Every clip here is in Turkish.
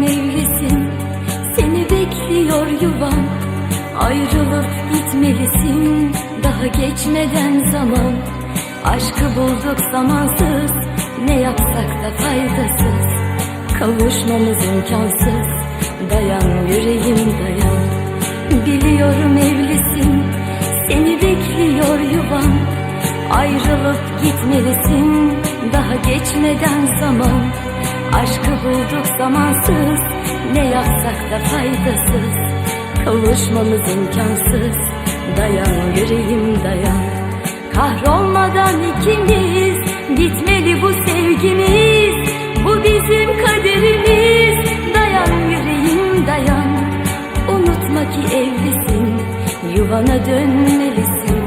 Mevlisin. Seni bekliyor yuvam. Ayrılıp gitmelisin. Daha geçmeden zaman. Aşkı bulduk zamansız. Ne yapsak da faydasız. Kavuşmamız imkansız. Dayan yüreğim dayan. Biliyorum evlisin Seni bekliyor yuvam. Ayrılıp gitmelisin. Daha geçmeden zaman. Aşkı bulduk zamansız ne yapsak da faydasız. Kavuşmamız imkansız Dayan yüreğim dayan. Kahrolmadan ikimiz Bitmeli bu sevgimiz. Bu bizim kaderimiz Dayan yüreğim dayan. Unutma ki evlisin Yuvana dönmelisin.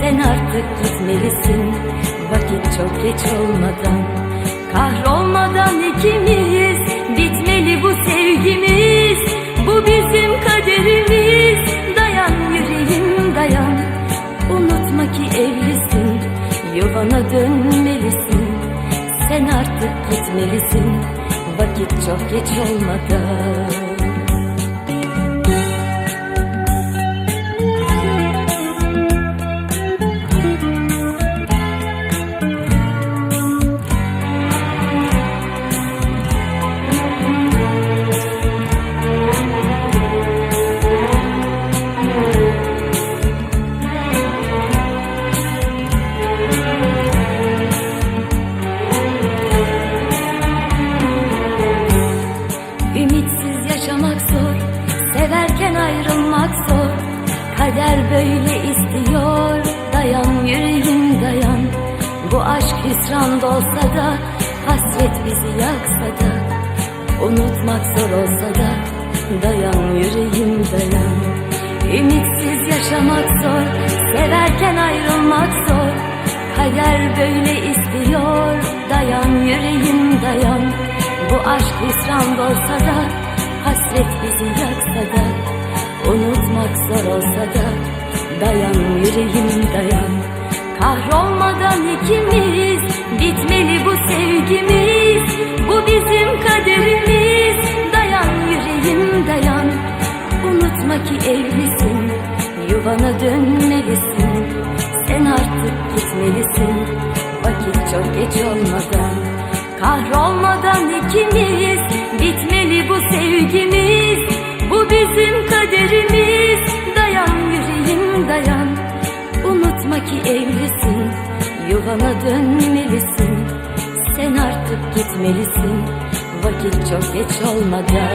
Sen artık gitmelisin Vakit çok geç olmadan. Kahrolmadan sevgimiz Bu bizim kaderimiz. Dayan yüreğim dayan. Unutma ki evlisin Yuvana dönmelisin. Sen artık gitmelisin Vakit çok geç olmadan Kader böyle istiyor. Dayan yüreğim dayan. Bu aşk hüsran olsa da Hasret bizi yaksa da Unutmak zor olsa da Dayan yüreğim dayan. Ümitsiz yaşamak zor Severken ayrılmak zor. Kader böyle istiyor Dayan yüreğim dayan. Bu aşk hüsran olsa da Hasret bizi zor olsa da Dayan yüreğim dayan. Kahrolmadan dayan Unutma ki evlisin. Yuvana dönmelisin Sen artık gitmelisin. Vakit çok geç olmadan